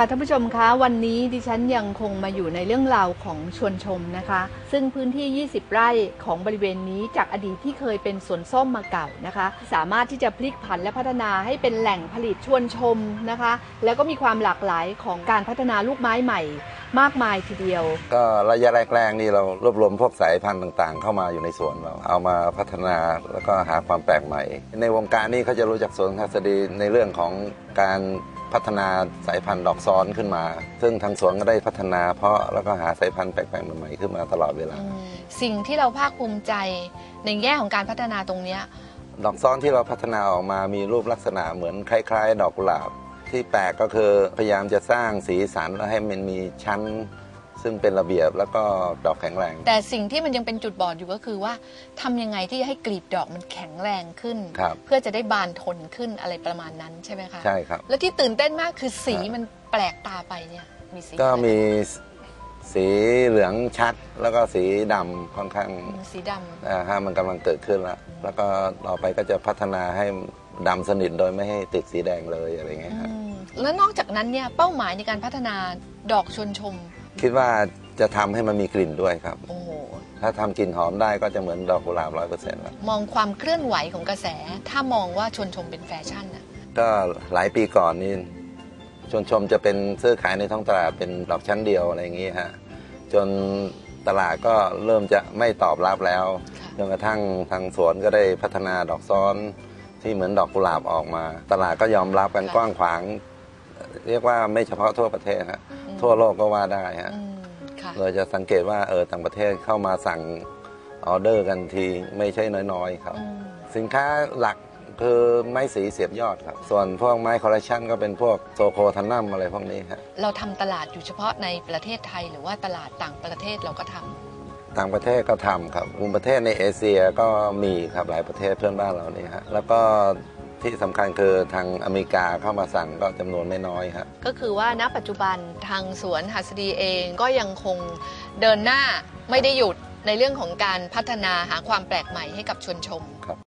ค่ะท่านผู้ชมคะวันนี้ดิฉันยังคงมาอยู่ในเรื่องราวของชวนชมนะคะ ซึ่งพื้นที่ 20 ไร่ของบริเวณนี้จากอดีตที่เคยเป็นสวนส้มมาเก่านะคะ สามารถที่จะพลิกผันและพัฒนาให้เป็นแหล่งผลิตชวนชมนะคะ แล้วก็มีความหลากหลายของการพัฒนาลูกไม้ใหม่ มากมายทีเดียว ก็ระยะแรกๆนี่เรารวบรวมพวกสายพันธุ์ต่างๆ เข้ามาอยู่ในสวนเราเอามาพัฒนาแล้วก็หาความแปลกใหม่ ในวงการนี้เขาจะรู้จักสวนทัศดีในเรื่องของการ พัฒนาสายพันธุ์ดอกซ้อนขึ้นมา ซึ่งทางสวนก็ได้พัฒนาเพาะแล้วก็หาสายพันธุ์แปลกๆใหม่ๆขึ้นมาตลอดเวลา สิ่งที่เราภาคภูมิใจในแง่ของการพัฒนาตรงเนี้ยดอกซ้อนที่เราพัฒนาออกมามีรูปลักษณะเหมือนคล้าย ๆ ดอกกุหลาบ ที่แปลกก็คือพยายามจะสร้างสีสันและให้มันมีชั้น ซึ่งเป็นระเบียบแล้วก็ดอกแข็งแรง แต่สิ่งที่มันยังเป็นจุดบอดอยู่ก็คือว่าทำยังไงที่จะให้กลีบดอกมันแข็งแรงขึ้น ครับ เพื่อจะได้บานทนขึ้นอะไรประมาณนั้นใช่ไหมคะใช่ครับ แล้วที่ตื่นเต้นมากคือสีครับมันแปลกตาไปเนี่ยมีสีก็อะไรมีสีเหลืองชัดแล้วก็สีดำค่อนข้างอืมสีดำอ่าฮะมันกำลังเกิดขึ้นแล้วแล้วก็ต่อไปก็จะพัฒนาให้ดำสนิทโดยไม่ให้ติดสีแดงเลยอะไรเงี้ยฮะอืมแล้วนอกจากนั้นเนี่ยเป้าหมายในการพัฒนาดอกชวนชม คิดว่าจะทำให้มันมีกลิ่นด้วยครับ โอ้โหถ้าทำกลิ่นหอมได้ก็จะเหมือนดอกกุหลาบร้อยเปอร์เซ็นต์แล้วมองความเคลื่อนไหวของกระแส ถ้ามองว่าชวนชมเป็นแฟชั่นอะก็หลายปีก่อนนี่ชวนชมจะเป็นซื้อขายในท้องตลาดเป็นดอกชั้นเดียวอะไรอย่างงี้ฮะจนตลาดก็เริ่มจะไม่ตอบรับแล้ว ค่ะจนกระทั่งทางสวนก็ได้พัฒนาดอกซ้อนที่เหมือนดอกกุหลาบออกมา ตลาดก็ยอมรับกันกว้างขวาง เรียกว่าไม่เฉพาะทั่วประเทศฮะ ทั่วโลกก็ว่าได้ฮะอืมค่ะเราจะสังเกตว่าเออต่างประเทศเข้ามาสั่งออเดอร์กันทีไม่ใช่น้อยๆครับ อืมสินค้าหลักคือไม้สีเสียบยอดครับ ส่วนพวกไม้คอลเลคชันก็เป็นพวกโซโคทันนัมอะไรพวกนี้ฮะเราทำตลาดอยู่เฉพาะในประเทศไทยหรือว่าตลาดต่างประเทศเราก็ทำต่างประเทศก็ทำครับกลุ่มประเทศในเอเชียก็มีครับหลายประเทศเพื่อนบ้านเรานี่ฮะแล้วก็ ที่สำคัญคือทางอเมริกาเข้ามาสั่งก็จำนวนไม่น้อยครับ ก็คือว่าณปัจจุบันทางสวนหัสดีเองก็ยังคงเดินหน้าไม่ได้หยุดในเรื่องของการพัฒนาหาความแปลกใหม่ให้กับชวนชม ครับ